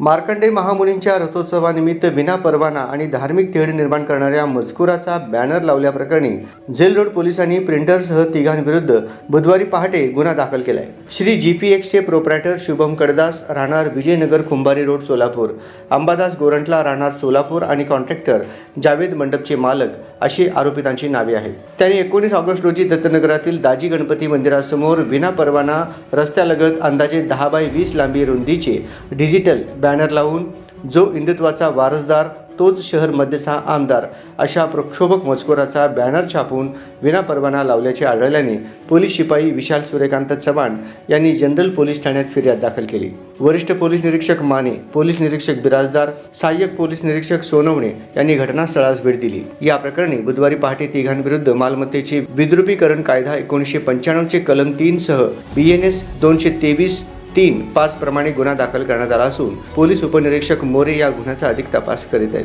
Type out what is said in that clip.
मार्कंडे महामुनींच्या रथोत्सवानिमित्त विना परवाना आणि धार्मिक तेढ निर्माण करणाऱ्या मजकुराचा बॅनर लावल्याप्रकरणी जेल रोड पोलिसांनी प्रिंटरसह तिघांविरुद्ध बुधवारी पहाटे गुन्हा दाखल केलाय. श्री जी पी एक्सचे प्रोप्रायटर शुभम कडदास राहणार विजयनगर कुंभारी रोड सोलापूर. अंबादास गोरंटला राहणार सोलापूर आणि कॉन्ट्रॅक्टर जावेद मंडपचे मालक अशी आरोपितांची नावे आहेत. त्यांनी एकोणीस ऑगस्ट रोजी दत्तनगरातील दाजी गणपती मंदिरासमोर विना परवाना रस्त्यालगत अंदाजे दहा बाय वीस लांबी रुंदीचे डिजिटल बॅनर लावून जो हिंदुत्वाचा वारसदार तोच शहर मध्यचा आमदार अशा प्रक्षोभक मजकुराचा बॅनर छापून विनापरवाना लावल्याचे आढळल्याने पोलीस शिपाई विशाल सूर्यकांत चव्हाण यांनी जनरल पोलीस ठाण्यात फिर्याद दाखल केली. वरिष्ठ पोलीस निरीक्षक माने पोलीस निरीक्षक बिराजदार सहाय्यक पोलीस निरीक्षक सोनवणे यांनी घटनास्थळास भेट दिली. या प्रकरणी बुधवारी पहाटे तिघांविरुद्ध मालमत्तेचे विद्रुपीकरण कायदा एकोणीसशे पंच्याण्णवचे कलम तीन सह बी एन एस दोनशे तेवीस तीन पाच प्रमाणे गुन्हा दाखल करण्यात आला असून पोलीस उपनिरीक्षक मोरे या गुन्ह्याचा अधिक तपास करीत आहेत.